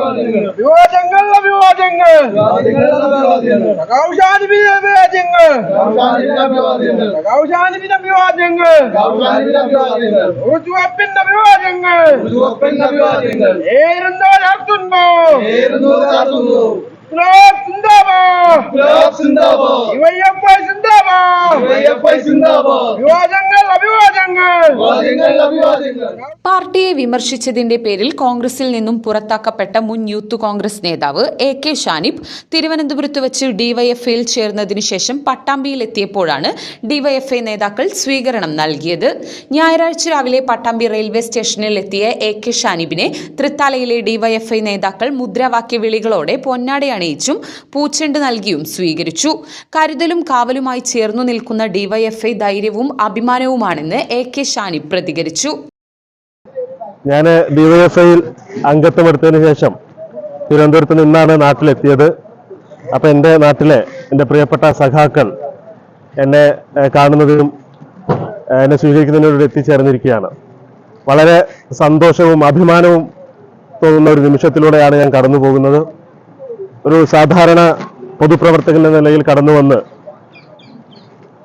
അഭിവാദ്യങ്ങൾ. അഭിവാദ്യങ്ങൾ കൗശാലിബിന് അഭിവാദ്യങ്ങൾ കൗശാലിബിന് അഭിവാദ്യങ്ങൾ. ഊച്ചുവപ്പിന്റെ അഭിവാദ്യങ്ങൾ. ഏരുന്നോ നടത്തുന്നു സിന്ദാബാദ്. യുവൈഎഫ്ഐ സിന്ദാബാദ്. അഭിവാദ്യങ്ങൾ അഭിവാദ്യങ്ങൾ പാർട്ടിയെ വിമർശിച്ചതിന്റെ പേരിൽ കോൺഗ്രസിൽ നിന്നും പുറത്താക്കപ്പെട്ട മുൻ യൂത്ത് കോൺഗ്രസ് നേതാവ് എ കെ ഷാനിബ് തിരുവനന്തപുരത്ത് വെച്ച് ഡിവൈഎഫ്ഐയിൽ ചേർന്നതിനു ശേഷം പട്ടാമ്പിയിലെത്തിയപ്പോഴാണ് ഡിവൈഎഫ്ഐ നേതാക്കൾ സ്വീകരണം നൽകിയത്. ഞായറാഴ്ച രാവിലെ പട്ടാമ്പി റെയിൽവേ സ്റ്റേഷനിൽ എത്തിയ എ കെ ഷാനിബിനെ തൃത്താലയിലെ ഡിവൈഎഫ്ഐ നേതാക്കൾ മുദ്രാവാക്യ വിളികളോടെ പൊന്നാടെ അണിയിച്ചും പൂച്ചെണ്ട് നൽകിയും സ്വീകരിച്ചു. കരുതലും കാവലുമായി ചേർന്നു നിൽക്കുന്ന ഡിവൈഎഫ്ഐ ധൈര്യവും അഭിമാനവുമാണെന്ന് എ കെ ഷാനിബ് പ്രതികരിച്ചു. ഞാൻ ഡിവൈഎഫ്ഐയിൽ അംഗത്വമെടുത്തതിന് ശേഷം തിരുവനന്തപുരത്ത് നിന്നാണ് നാട്ടിലെത്തിയത്. അപ്പം എന്റെ നാട്ടിലെ എന്റെ പ്രിയപ്പെട്ട സഖാക്കൾ എന്നെ കാണുന്നതിനും എന്നെ സ്വീകരിക്കുന്നതിനോട് എത്തിച്ചേർന്നിരിക്കുകയാണ്. വളരെ സന്തോഷവും അഭിമാനവും തോന്നുന്ന ഒരു നിമിഷത്തിലൂടെയാണ് ഞാൻ കടന്നു പോകുന്നത്. ഒരു സാധാരണ പൊതുപ്രവർത്തകൻ എന്ന നിലയിൽ കടന്നു വന്ന്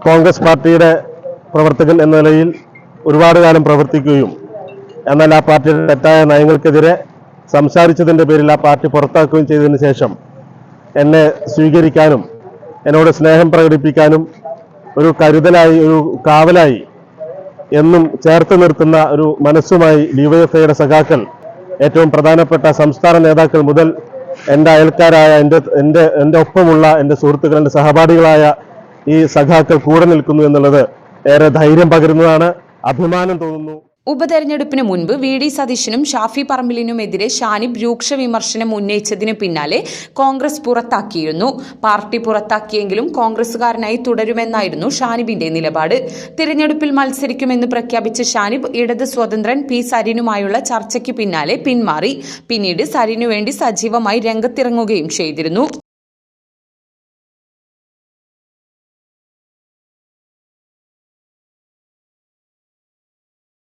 കോൺഗ്രസ് പാർട്ടിയുടെ പ്രവർത്തകൻ എന്ന നിലയിൽ ഒരുപാട് കാലം പ്രവർത്തിക്കുകയും എന്നാൽ ആ പാർട്ടിയുടെ തെറ്റായ നയങ്ങൾക്കെതിരെ സംസാരിച്ചതിന്റെ പേരിൽ ആ പാർട്ടി പുറത്താക്കുകയും ചെയ്തതിന് ശേഷം എന്നെ സ്വീകരിക്കാനും എന്നോട് സ്നേഹം പ്രകടിപ്പിക്കാനും ഒരു കരുതലായി ഒരു കാവലായി എന്നും ചേർത്ത് നിർത്തുന്ന ഒരു മനസ്സുമായി ഡിവൈഎഫ്ഐയുടെ സഖാക്കൾ ഏറ്റവും പ്രധാനപ്പെട്ട സംസ്ഥാന നേതാക്കൾ മുതൽ എന്റെ അയൽക്കാരായ എന്റെ എന്റെ എന്റെ ഒപ്പമുള്ള എന്റെ സുഹൃത്തുക്കൾ എന്റെ സഹപാഠികളായ ഈ സഖാക്കൾ കൂടെ നിൽക്കുന്നു എന്നുള്ളത് ഏറെ ധൈര്യം പകരുന്നതാണ്. അഭിമാനം തോന്നുന്നു. ഉപതെരഞ്ഞെടുപ്പിന് മുൻപ് വി ഡി സതീശനും ഷാഫി പറമ്പിലിനുമെതിരെ ഷാനിബ് രൂക്ഷ വിമർശനം ഉന്നയിച്ചതിന് പിന്നാലെ കോൺഗ്രസ് പുറത്താക്കിയിരുന്നു. പാർട്ടി പുറത്താക്കിയെങ്കിലും കോൺഗ്രസുകാരനായി തുടരുമെന്നായിരുന്നു ഷാനിബിന്റെ നിലപാട്. തിരഞ്ഞെടുപ്പിൽ മത്സരിക്കുമെന്ന് പ്രഖ്യാപിച്ച ഷാനിബ് ഇടത് സ്വതന്ത്രൻ പി സരിനുമായുള്ള ചർച്ചയ്ക്ക് പിന്നാലെ പിന്മാറി. പിന്നീട് സരിനു വേണ്ടി സജീവമായി രംഗത്തിറങ്ങുകയും ചെയ്തിരുന്നു.